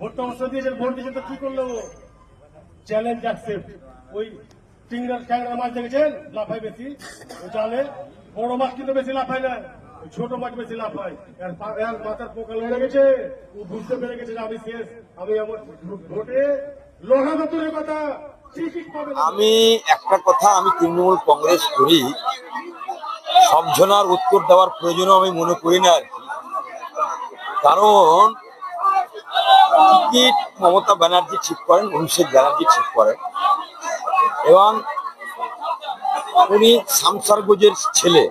ভোটটা অবস্থা দিয়েছেন, ভোট দিয়েছেন তো কি করল চ্যালেঞ্জ অ্যাকসেপ্ট ওই চিংড়ার ট্যাংরা মাছ দেখেছেন? লাফায় বেশি। ওই জালে বড় মাছ কিন্তু বেশি লাফায় না। ছোট মাছ বেশি লাফায়। এর মাথার পোকা লেগে গেছে। ও বুঝতে পেরে গেছে আমি শেষ। আমি আমার ভোটে লোহা দূরের কথা। আমি একটা কথা আমি তৃণমূল কংগ্রেস করি। সব জনার উত্তর দেওয়ার প্রয়োজন আমি মনে করি না আর কি মমতা ব্যানার্জি ঠিক করেন অভিষেক ব্যানার্জি ঠিক করেন। এবং উনি শামসারগঞ্জের ছেলে।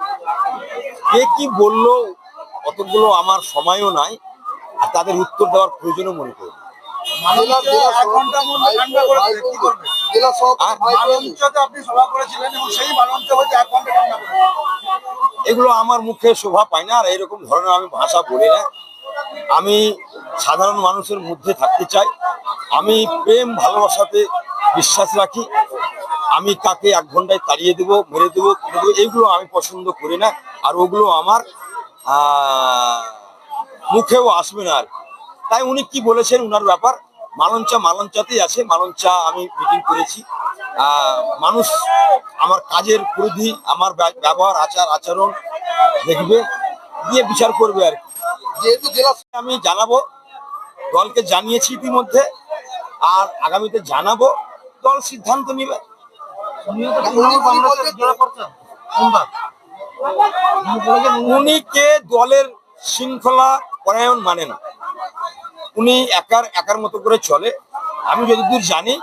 কে কি বলল অতগুলো আমার সময়ও নাই আর তাদের উত্তর দেওয়ার প্রয়োজনও মনে করি না। জেলা জেলা এক ঘণ্টার মধ্যে ঠান্ডা করে দিলে কি করবে? জেলা সভাপতি মালঞ্চতে আপনি সভা করেছিলেন এবং সেই মালঞ্চ হচ্ছে এক ঘণ্টা ঠান্ডা করে দিল। এগুলো আমার মুখে শোভা পায় না আর এরকম ধরনের আমি ভাষা বলি না। আমি সাধারণ মানুষের মধ্যে থাকতে চাই। আমি প্রেম ভালোবাসাতে বিশ্বাস রাখি। আমি কাকে এক ঘন্টায় তাড়িয়ে দেব, মেরে দেবো দেবো এইগুলো আমি পছন্দ করি না। আর ওগুলো আমার মুখেও আসবে না আর তাই উনি কি বলেছেন উনার ব্যাপার? মালঞ্চা মালঞ্চাতেই আছে। মালঞ্চা আমি মিটিং করেছি। মানুষ আমার কাজের পরিধি, আমার ব্য- ব্যবহার, আচার, আচরণ দেখবে, দিয়ে বিচার করবে আর যেহেতু জেলা আমি জানাব দলকে জানিয়েছি ইতিমধ্যে আর আগামীতে জানাব। দল সিদ্ধান্ত নিবে। উনি কে দলের শৃঙ্খলা পরায়ণ মানে না। উনি একার একার মতো করে চলে। আমি যতদূর জানি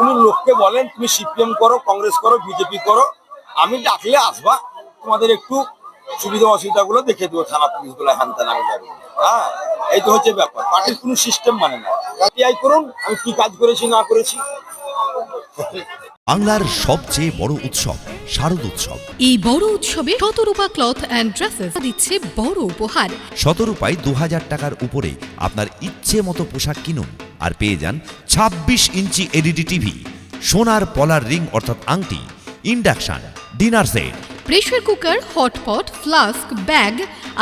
উনি লোককে বলেন তুমি সিপিএম করো কংগ্রেস করো বিজেপি করো। আমি ডাকলে আসবা। তোমাদের একটু সুবিধা অসুবিধা গুলো দেখে দেবো থানা পুলিশগুলো হ্যান যাব। হ্যাঁ এই তো হচ্ছে ব্যাপার। পার্টির কোনো সিস্টেম মানে না। করুন আমি কি কাজ করেছি না করেছি। বাংলার সবচেয়ে বড় উৎসব শারদ উৎসব। এই বড় উৎসবে শতরূপা ক্লথ অ্যান্ড ড্রেসেস দিচ্ছে বড় উপহার। শতরূপায় দু হাজার টাকার উপরে আপনার ইচ্ছে মতো পোশাক কিনুন আর পেয়ে যান ২৬ ইঞ্চি এলইডি টিভি সোনার পলার রিং অর্থাৎ আংটি induction dinner set. Pressure cooker hotpot flask bag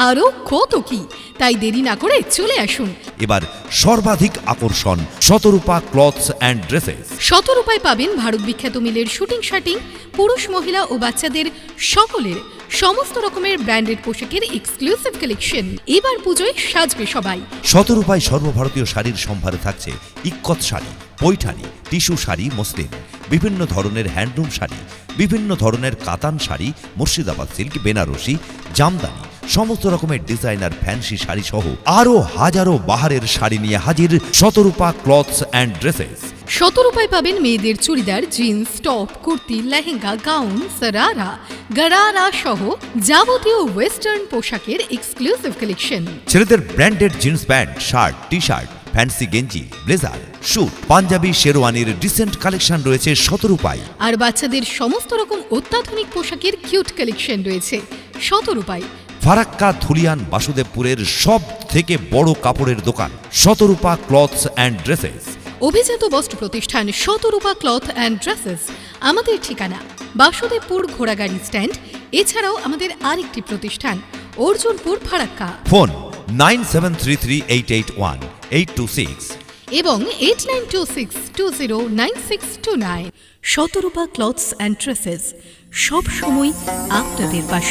আরও কত কি? তাই দেরি না করে চলে আসুন। এবার সর্বাধিক আকর্ষণ শতরূপা ক্লথস অ্যান্ড ড্রেসেস শতরূপায় পাবেন ভারত বিখ্যাত মিলের শুটিং শার্টিং পুরুষ মহিলা ও বাচ্চাদের সকলের সমস্ত রকমের ব্র্যান্ডেড পোশাকের এক্সক্লুসিভ কালেকশন এবার পুজোয় সাজবে সবাই। শতরূপায় সর্বভারতীয় শাড়ির সম্ভারে থাকছে ইক্কত শাড়ি পৈঠানি টিস্যু শাড়ি মসলিন। বিভিন্ন ধরনের হ্যান্ডলুম শাড়ি বিভিন্ন ধরনের কাতান শাড়ি মুর্শিদাবাদ সিল্ক বেনারসি জামদানি সমস্ত রকমের ডিজাইনার ফ্যান্সি শাড়ি সহ আরও হাজারো বাহারের শাড়ি নিয়ে হাজির শতরূপা ক্লথস অ্যান্ড ড্রেসেস। শতরূপায় পাবেন মেয়েদের churidar jeans top kurti lehenga gown sharara gharara সহ যাবতীয় ওয়েস্টার্ন পোশাকের এক্সক্লুসিভ কালেকশন ছেলেদের branded jeans pant shirt T-shirt fancy গেঞ্জি ব্লেজার স্যুট পাঞ্জাবি শেরওয়ানির ডিসেন্ট কালেকশন রয়েছে শতরূপায় আর বাচ্চাদের সমস্ত রকম অত্যাধুনিক পোশাকের কিউট কালেকশন রয়েছে শতরূপায় ফারাক্কা ধুলিয়ান বাসুদেবপুরের সব থেকে বড় কাপড়ের দোকান শতরূপা ক্লথস অ্যান্ড ড্রেসেস অভিজাত বস্ত্র প্রতিষ্ঠান শতরূপা ক্লথ অ্যান্ড ড্রেসেস আমাদের ঠিকানা বাসুদেবপুর ঘোড়াগাড়ি স্ট্যান্ড এছাড়াও আমাদের আরেকটি প্রতিষ্ঠান Arjunpur Farakka. Phone nine seven three three eight eight one eight two six এবং eight nine two six two zero nine six two nine Shatarupa clothes and dresses সব সময় আপনাদের পাশে।